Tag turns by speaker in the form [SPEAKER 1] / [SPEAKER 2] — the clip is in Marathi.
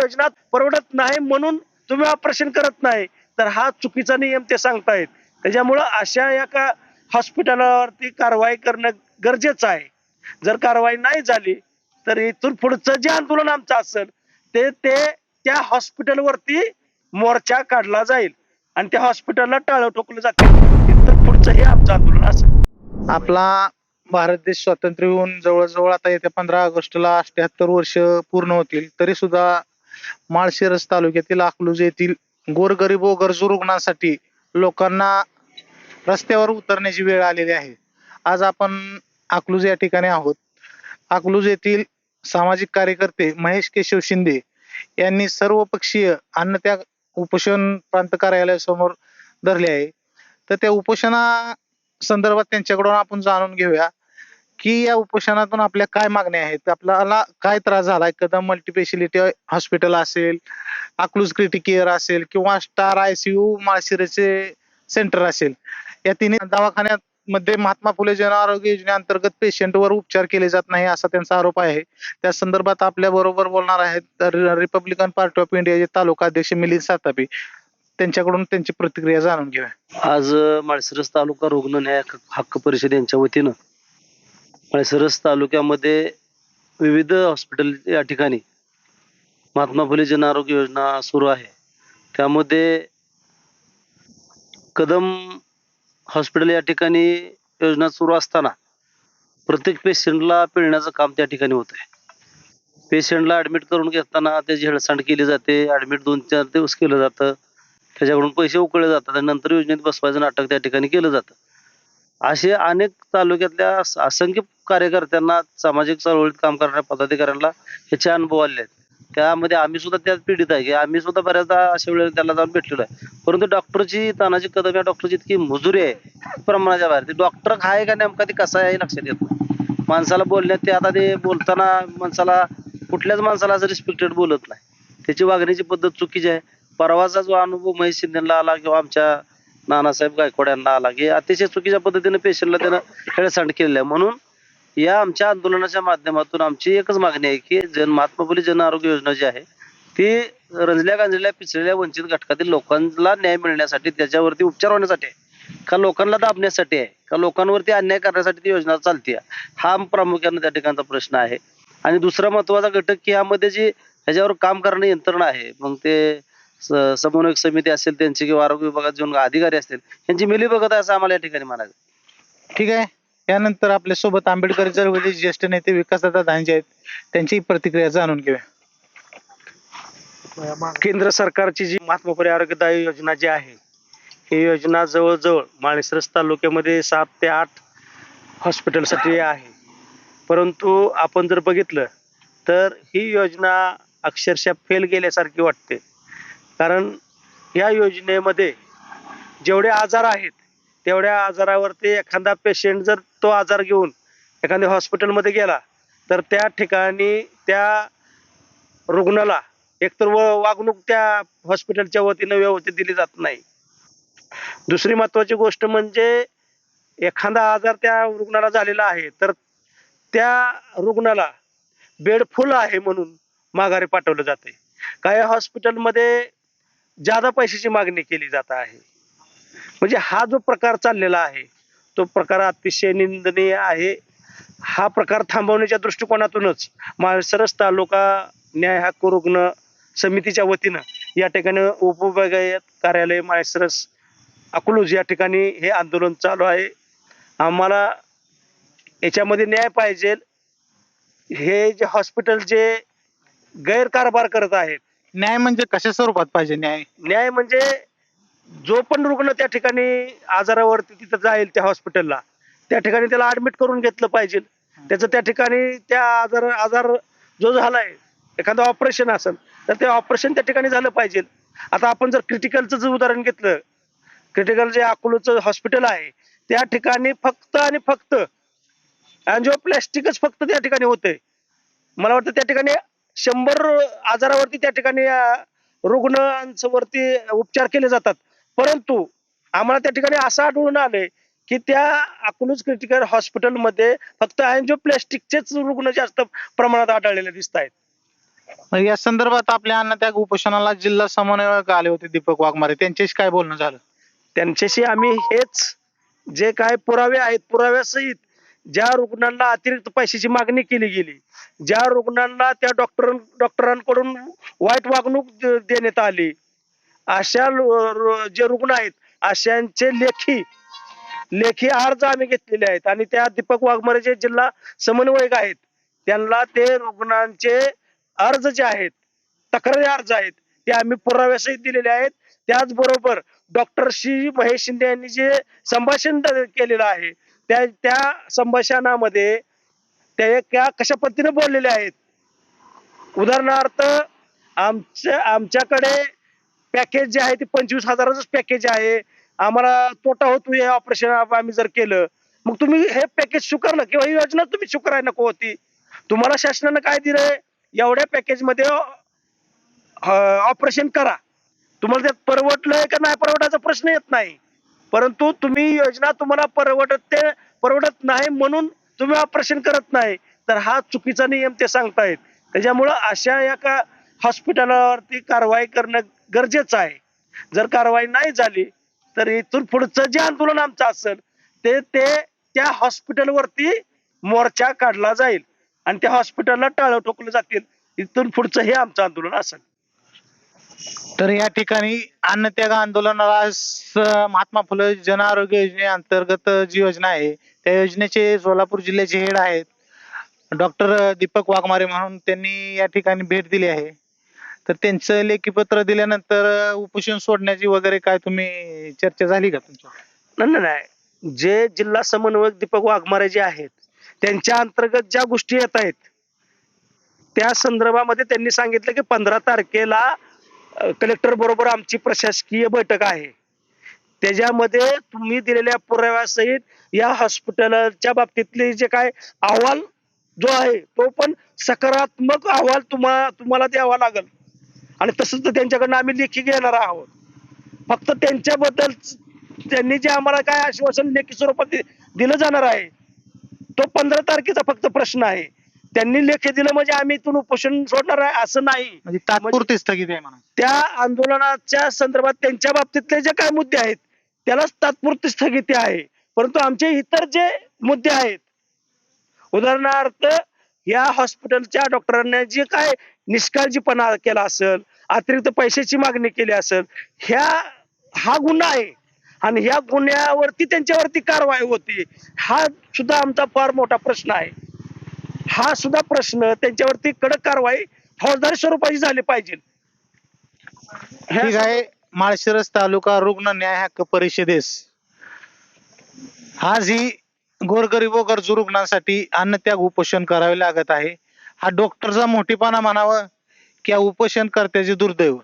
[SPEAKER 1] योजना परवडत नाही म्हणून तुम्ही ऑपरेशन करत नाही तर हा चुकीचा नियम ते सांगतायत. त्याच्यामुळं अशा एका हॉस्पिटलावरती कारवाई करणं गरजेचं आहे. जर कारवाई नाही झाली तर इथून पुढचं जे आंदोलन आमचं असेल ते ते त्या हॉस्पिटलवरती मोर्चा काढला जाईल. आणि त्या हॉस्पिटलला टाळं ठोकलं जातील. इथं पुढचं हे आमचं आंदोलन असेल.
[SPEAKER 2] आपला भारत देश स्वातंत्र्य होऊन जवळजवळ आता येत्या पंधरा ऑगस्टला अठ्याहत्तर वर्ष पूर्ण होतील तरी सुद्धा माळशिरस तालुक्यातील अकलूज येथील गोरगरीब व गरजू रुग्णांसाठी लोकांना रस्त्यावर उतरण्याची वेळ आलेली आहे. आज आपण अकलूज या ठिकाणी आहोत. अकलूज येथील सामाजिक कार्यकर्ते महेश केशव शिंदे यांनी सर्वपक्षीय अन्नत्याग उपोषण प्रांत कार्यालयासमोर धरले आहे. तर त्या उपोषणा संदर्भात त्यांच्याकडून आपण जाणून घेऊया. की या उपोषणातून आपल्या काय मागण्या आहेत? आपल्याला काय त्रास झालाय? कदम मल्टीपेशिलिटी हॉस्पिटल असेल अक्लूज क्रिटिक केअर असेल किंवा स्टार आयसीयू माळशिरसचे सेंटर असेल. या तिन्ही दवाखान्यात मध्ये महात्मा फुले जन आरोग्य योजनेअंतर्गत पेशंटवर उपचार केले जात नाही असा त्यांचा आरोप आहे. त्या संदर्भात आपल्या बरोबर बोलणार आहेत रिपब्लिकन पार्टी ऑफ इंडियाचे तालुका अध्यक्ष मिलिंद सातापी त्यांच्याकडून त्यांची प्रतिक्रिया जाणून घेऊया.
[SPEAKER 3] आज माळशिरस तालुका रुग्ण न्याय हक्क परिषद यांच्या वतीनं सरस तालुक्यामध्ये विविध हॉस्पिटल या ठिकाणी महात्मा फुले जन आरोग्य योजना सुरू आहे. त्यामध्ये कदम हॉस्पिटल या ठिकाणी योजना सुरू असताना प्रत्येक पेशंटला पिळण्याचं काम त्या ठिकाणी होत आहे. पेशंटला ऍडमिट करून घेताना त्याची हेळसांड केली जाते ऍडमिट दोन चार दिवस केलं जातं त्याच्याकडून पैसे उकळले जातात आणि नंतर योजनेत बसवायचं नाटक त्या ठिकाणी केलं जातं. असे अनेक तालुक्यातल्या असंख्य कार्यकर्त्यांना सामाजिक चळवळीत काम करणाऱ्या पदाधिकाऱ्यांना ह्याचे अनुभव आले आहेत. त्यामध्ये आम्ही सुद्धा त्यात पीडित आहे. की आम्ही सुद्धा बऱ्याचदा अशा वेळेला त्याला जाऊन भेटलेलो आहे. परंतु डॉक्टरची तानाजी कदम या डॉक्टरची इतकी मजुरी आहे प्रमाणाच्या बाहेर. ते डॉक्टर आहे का नेमका ते कसा आहे लक्षात येत नाही. माणसाला बोलण्यात ते आता ते बोलताना माणसाला कुठल्याच माणसाला असं रिस्पेक्टेड बोलत नाही. त्याची वागण्याची पद्धत चुकीची आहे. परवाचा जो अनुभव महेश शिंदेला आला किंवा आमच्या नानासाहेब गायकवाड यांना आला की अतिशय चुकीच्या पद्धतीने पेशंटला त्यानं हेळसांड केलेलं आहे. म्हणून या आमच्या आंदोलनाच्या माध्यमातून आमची एकच मागणी आहे की जन महात्मा फुले जन आरोग्य योजना जी आहे ती रंजल्या गांजलेल्या पिचलेल्या वंचित घटकातील लोकांना न्याय मिळण्यासाठी त्याच्यावरती उपचार होण्यासाठी आहे. का लोकांना दाबण्यासाठी आहे? का लोकांवरती अन्याय करण्यासाठी ती योजना चालते हा प्रामुख्याने त्या ठिकाणचा प्रश्न आहे. आणि दुसरा महत्त्वाचा घटक की यामध्ये जी ह्याच्यावर काम करणारी यंत्रणा आहे मग ते समन्वयक समिती असेल त्यांची किंवा आरोग्य विभागात जे अधिकारी असतील यांची मिली बघत आहे असं आम्हाला या ठिकाणी म्हणायचं
[SPEAKER 2] ठीक आहे. यानंतर आपल्यासोबत आंबेडकर चळवळीचे ज्येष्ठ नेते विकासदादा धांजे आहेत. त्यांची प्रतिक्रिया जाणून घेऊया.
[SPEAKER 1] केंद्र सरकारची जी महात्मा फुले आरोग्यदायी योजना जी आहे ही योजना जवळजवळ माळशिरस तालुक्यामध्ये सात ते आठ हॉस्पिटलसाठी आहे. परंतु आपण जर बघितलं तर ही योजना अक्षरशः फेल गेल्यासारखी वाटते. कारण या योजनेमध्ये जेवढे आजार आहेत तेवढ्या आजारावरती एखादा पेशंट जर तो आजार घेऊन एखाद्या हॉस्पिटलमध्ये गेला तर त्या ठिकाणी त्या रुग्णाला एकतर व- वागणूक त्या हॉस्पिटलच्या वतीनं व्यवस्थित दिली जात नाही. दुसरी महत्वाची गोष्ट म्हणजे एखादा आजार त्या रुग्णाला झालेला आहे तर त्या रुग्णाला बेड फुल आहे म्हणून माघारी पाठवलं जाते काही हॉस्पिटलमध्ये जादा पैशाची मागणी केली जात आहे. म्हणजे हा जो प्रकार चाललेला आहे तो प्रकार अतिशय निंदनीय आहे. हा प्रकार थांबवण्याच्या दृष्टिकोनातूनच माळसरस तालुका न्याय हक्क रुग्ण समितीच्या वतीनं या ठिकाणी उपविभागीय कार्यालय माळसरस अकलूज या ठिकाणी हे आंदोलन चालू आहे. आम्हाला याच्यामध्ये न्याय पाहिजे. हे जे हॉस्पिटल जे गैरकारभार करत आहेत
[SPEAKER 2] न्याय म्हणजे कशा स्वरूपात पाहिजे न्याय?
[SPEAKER 1] न्याय म्हणजे जो पण रुग्ण त्या ठिकाणी आजारावरती तिथं जाईल त्या हॉस्पिटलला त्या ठिकाणी त्याला ऍडमिट करून घेतलं पाहिजे. त्याचं त्या ठिकाणी त्या आजार आजार जो झालाय एखादं ऑपरेशन असेल तर ते ऑपरेशन त्या ठिकाणी झालं पाहिजे. आता आपण जर क्रिटिकलचं जर उदाहरण घेतलं क्रिटिकल जे अकोलोचं हॉस्पिटल आहे त्या ठिकाणी फक्त आणि फक्त अँजिओप्लॅस्टिकच फक्त त्या ठिकाणी होते मला वाटतं त्या ठिकाणी शंभर आजारावरती त्या ठिकाणी रुग्णांवरती रुग्णांचं वरती उपचार केले जातात. परंतु आम्हाला त्या ठिकाणी असं आढळून आलंय की त्या अकलूज क्रिटिकल हॉस्पिटलमध्ये फक्त अँजिओप्लॅस्टिकचेच रुग्ण जास्त प्रमाणात आढळलेले दिसत आहेत.
[SPEAKER 2] मग या संदर्भात आपल्या अन्न त्या उपोषणाला जिल्हा समन्वयक आले होते दीपक वाघमारे. त्यांच्याशी काय बोलणं झालं?
[SPEAKER 1] त्यांच्याशी आम्ही हेच जे काय पुरावे आहेत पुराव्यासहित ज्या रुग्णांना अतिरिक्त पैशाची मागणी केली गेली ज्या रुग्णांना त्या डॉक्टर डॉक्टरांकडून वाईट वागणूक देण्यात आली अशा जे रुग्ण आहेत अशांचे लेखी लेखी अर्ज आम्ही घेतलेले आहेत. आणि त्या दीपक वाघमारे जे जिल्हा समन्वयक आहेत त्यांना ते रुग्णांचे अर्ज जे आहेत तक्रारी अर्ज आहेत ते आम्ही पुराव्यासहित दिलेले आहेत. त्याचबरोबर डॉक्टर श्री महेश शिंदे यांनी जे संभाषण केलेलं आहे त्या त्या संभाषणामध्ये ते त्या कशा पद्धतीने बोललेले आहेत? उदाहरणार्थ आमच्या आमच्याकडे पॅकेज जे आहे ते पंचवीस हजाराचंच पॅकेज आहे. आम्हाला तोटा होतो हे ऑपरेशन आम्ही जर केलं. मग तुम्ही हे पॅकेज स्वीकारलं किंवा ही योजना तुम्ही स्वीकारायला नको होती. तुम्हाला शासनानं काय दिलंय? एवढ्या पॅकेजमध्ये ऑपरेशन करा. तुम्हाला त्यात परवडलंय का नाही परवडायचा प्रश्न येत नाही. परंतु तुम्ही योजना तुम्हाला परवडत ते परवडत नाही म्हणून तुम्ही ऑपरेशन करत नाही. तर हा चुकीचा नियम ते सांगतायत. त्याच्यामुळं अशा एका हॉस्पिटलवरती कारवाई करणं गरजेचं आहे. जर कारवाई नाही झाली तर इथून पुढचं जे आंदोलन आमचं असेल ते ते त्या हॉस्पिटलवरती मोर्चा काढला जाईल. आणि त्या हॉस्पिटलला टाळं ठोकलं जातील. इथून पुढचं हे आमचं आंदोलन असेल.
[SPEAKER 2] तर या ठिकाणी अन्नत्याग आंदोलनाला महात्मा फुले जन आरोग्य योजनेअंतर्गत जी योजना आहे त्या योजनेचे सोलापूर जिल्ह्याचे हेड आहेत. डॉक्टर दीपक वाघमारे म्हणून त्यांनी या ठिकाणी भेट दिली आहे. तर त्यांचं लेखी पत्र दिल्यानंतर उपोषण सोडण्याची वगैरे काय तुम्ही चर्चा झाली का तुमच्या
[SPEAKER 1] नाही नाही, नाही. जे जिल्हा समन्वयक दीपक वाघमारे जे आहेत त्यांच्या अंतर्गत ज्या गोष्टी येत आहेत त्या संदर्भामध्ये त्यांनी सांगितलं की पंधरा तारखेला कलेक्टर बरोबर आमची प्रशासकीय बैठक आहे. त्याच्यामध्ये तुम्ही दिलेल्या पुराव्यासहित या हॉस्पिटलच्या बाबतीतले जे काय अहवाल जो आहे तो पण सकारात्मक अहवाल तुम्हा तुम्हाला द्यावा लागेल. आणि तसंच त्यांच्याकडनं आम्ही लेखी घेणार आहोत. फक्त त्यांच्याबद्दल त्यांनी जे आम्हाला काय आश्वासन लेखी स्वरूपात दिलं जाणार आहे तो पंधरा तारखेचा फक्त प्रश्न आहे. त्यांनी लेखी दिलं म्हणजे आम्ही इथून उपोषण सोडणार आहे असं नाही.
[SPEAKER 2] म्हणजे तात्पुरती स्थगित आहे म्हणा.
[SPEAKER 1] त्या आंदोलनाच्या संदर्भात त्यांच्या बाबतीतले जे काय मुद्दे आहेत त्यालाच तात्पुरती स्थगिती आहे. परंतु आमचे इतर जे मुद्दे आहेत उदाहरणार्थ या हॉस्पिटलच्या डॉक्टरांनी जे काय निष्काळजीपणा केला असेल अतिरिक्त पैशाची मागणी केली असेल ह्या हा गुन्हा आहे. आणि ह्या गुन्ह्यावरती त्यांच्यावरती कारवाई होती. हा सुद्धा आमचा फार मोठा प्रश्न आहे. हा सुद्धा प्रश्न त्यांच्यावरती कडक कारवाई फौजदारी स्वरूपाची झाली पाहिजे.
[SPEAKER 2] ठीक आहे. माळशिरस तालुका रुग्ण न्याय हक्क परिषदेस. आज ही गोरगरीब व गरजू रुग्णांसाठी अन्नत्याग उपोषण करावे लागत आहे. हा डॉक्टरचा मोठेपणा म्हणावं की या उपोषणकर्त्याचे दुर्दैव.